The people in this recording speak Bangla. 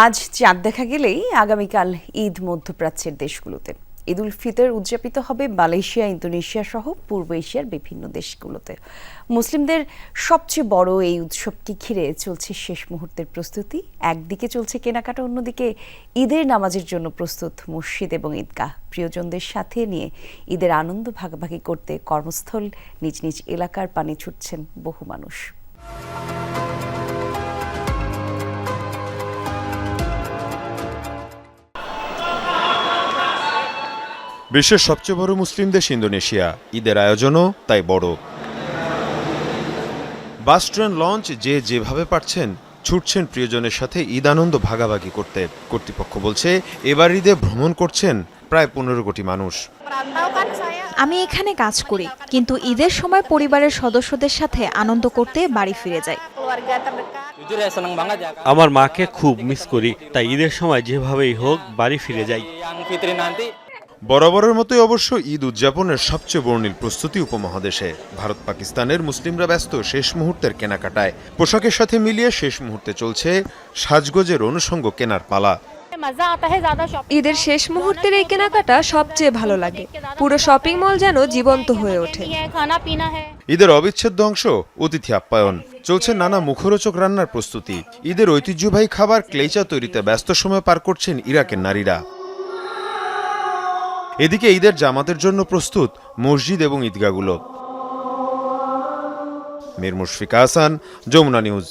আজ চাঁদ দেখা গেলেই আগামীকাল ঈদ মধ্যপ্রাচ্যের দেশগুলোতে। ঈদ উল ফিতর উদযাপিত হবে মালয়েশিয়া, ইন্দোনেশিয়া সহ পূর্ব এশিয়ার বিভিন্ন দেশগুলোতে। মুসলিমদের সবচেয়ে বড় এই উৎসবকে ঘিরে চলছে শেষ মুহূর্তের প্রস্তুতি। একদিকে চলছে কেনাকাটা, অন্যদিকে ঈদের নামাজের জন্য প্রস্তুত মসজিদ এবং ঈদগাহ। প্রিয়জনদের সাথে নিয়ে ঈদের আনন্দ ভাগাভাগি করতে কর্মস্থল, নিজ নিজ এলাকার পানে ছুটছেন বহু মানুষ। বিশ্বের সবচেয়ে বড় মুসলিম দেশ ইন্দোনেশিয়া। ঈদের আয়োজনও তাই বড়। বাস ট্রেন লঞ্চ যে যেভাবে পারছেন ছুটছেন প্রিয়জনের সাথে ঈদ আনন্দ ভাগাভাগি করতে। কর্তৃপক্ষ বলছে এবার ঈদে ভ্রমণ করছেন প্রায় পনেরো কোটি মানুষ। আমি এখানে কাজ করি কিন্তু ঈদের সময় পরিবারের সদস্যদের সাথে আনন্দ করতে বাড়ি ফিরে যাই। আমার মাকে খুব মিস করি তাই ঈদের সময় যেভাবেই হোক বাড়ি ফিরে যাই। বরাবরের মতোই অবশ্য ঈদ উদযাপনের সবচেয়ে বর্ণিল প্রস্তুতি উপমহাদেশে। ভারত পাকিস্তানের মুসলিমরা ব্যস্ত শেষ মুহূর্তের কেনাকাটায়। পোশাকের সাথে মিলিয়ে শেষ মুহূর্তে চলছে সাজগোজের অনুষঙ্গ কেনার পালা। ঈদের শেষ মুহূর্তের এই কেনাকাটা সবচেয়ে ভালো লাগে। পুরো শপিং মল যেন জীবন্ত হয়ে ওঠে। ঈদের অবিচ্ছেদ্য অংশ অতিথি আপ্যায়ন। চলছে নানা মুখরোচক রান্নার প্রস্তুতি। ঈদের ঐতিহ্যবাহী খাবার ক্লেচা তৈরিতে ব্যস্ত সময় পার করছেন ইরাকের নারীরা। এদিকে ঈদের জামাতের জন্য প্রস্তুত মসজিদ এবং ঈদগাহগুলো। মীর মুশফিকা হাসান যমুনা নিউজ।